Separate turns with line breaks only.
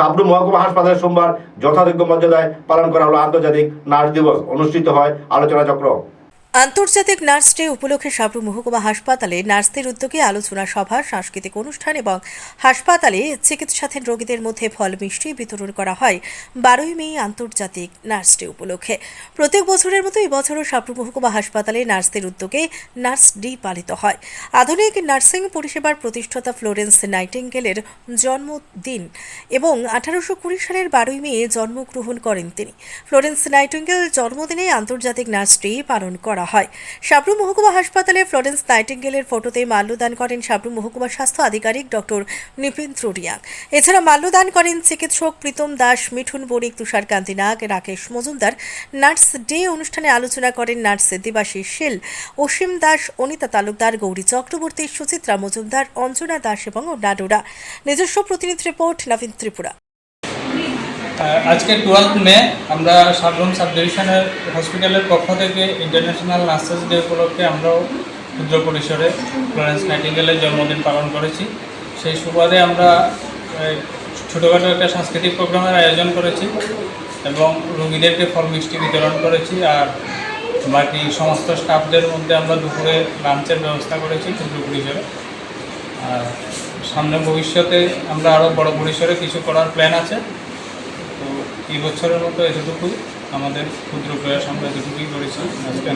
সাবরু মহকুমা হাসপাতালে সোমবার যথাযোগ্য মর্যাদায় পালন করা হলো আন্তর্জাতিক নার্স দিবস। অনুষ্ঠিত হয় আলোচনা চক্র।
আন্তর্জাতিক নার্স ডে উপলক্ষে সাবরু মহকুমা হাসপাতালে নার্সদের উদ্যোগে আলোচনা সভা, সাংস্কৃতিক অনুষ্ঠান এবং হাসপাতালে চিকিৎসাধীন রোগীদের মধ্যে ফল মিষ্টি বিতরণ করা হয় বারোই মে আন্তর্জাতিক নার্স ডে উপলক্ষে। প্রত্যেক বছরের মতো এই বছরও সাবরু মহকুমা হাসপাতালে নার্সদের উদ্যোগে নার্স ডে পালিত হয়। আধুনিক নার্সিং পরিষেবার প্রতিষ্ঠাতা ফ্লোরেন্স নাইটিঙ্গেলের জন্মদিন এবং আঠারোশো কুড়ি সালের বারোই মে জন্মগ্রহণ করেন তিনি। ফ্লোরেন্স নাইটিঙ্গেল জন্মদিনে আন্তর্জাতিক নার্স ডে পালন করা হয়। সাবরু মহকুমা হাসপাতালে ফ্লোরেন্স নাইটিঙ্গেলের ফটোতে মাল্যদান করেন সাবরু মহকুমা স্বাস্থ্য আধিকারিক ডক্টর নিপেন্দ্র রিয়াং। এছাড়া মাল্যদান করেন চিকিৎসক প্রীতম দাস, মিঠুন বণিক তুষারকান্তি নাগ, রাকেশ মজুমদার, নার্স ডে অনুষ্ঠানে আলোচনা করেন নার্স দেবাশী শীল অসীম দাস, অনিতা তালুকদার, গৌরী চক্রবর্তী, সুচিত্রা মজুমদার, অঞ্জনা দাস এবং অন্যান্যরা নিজস্ব প্রতিনিধি রিপোর্ট নবীন ত্রিপুরা।
আজকে টুয়েলভ মে আমরা সাবরুম সাব ডিভিশনের হসপিটালের পক্ষ থেকে ইন্টারন্যাশনাল নার্সেস ডে উপলক্ষে আমরাও ক্ষুদ্র পরিসরে ফ্লোরেন্স নাইটিঙ্গেলের জন্মদিন পালন করেছি। সেই সুবাদে আমরা ছোটোখাটো একটা সাংস্কৃতিক প্রোগ্রামের আয়োজন করেছি এবং রোগীদেরকে ফল মিষ্টি বিতরণ করেছি আর বাকি সমস্ত স্টাফদের মধ্যে আমরা দুপুরে লাঞ্চের ব্যবস্থা করেছি ক্ষুদ্র পরিসরে। আর সামনে ভবিষ্যতে আমরা আরও বড় পরিসরে কিছু করার প্ল্যান আছে। এই বছরের মতো এতটুকুই। আমাদের ক্ষুদ্র প্রয়াস আমরা এতটুকুই করেছি। আজকে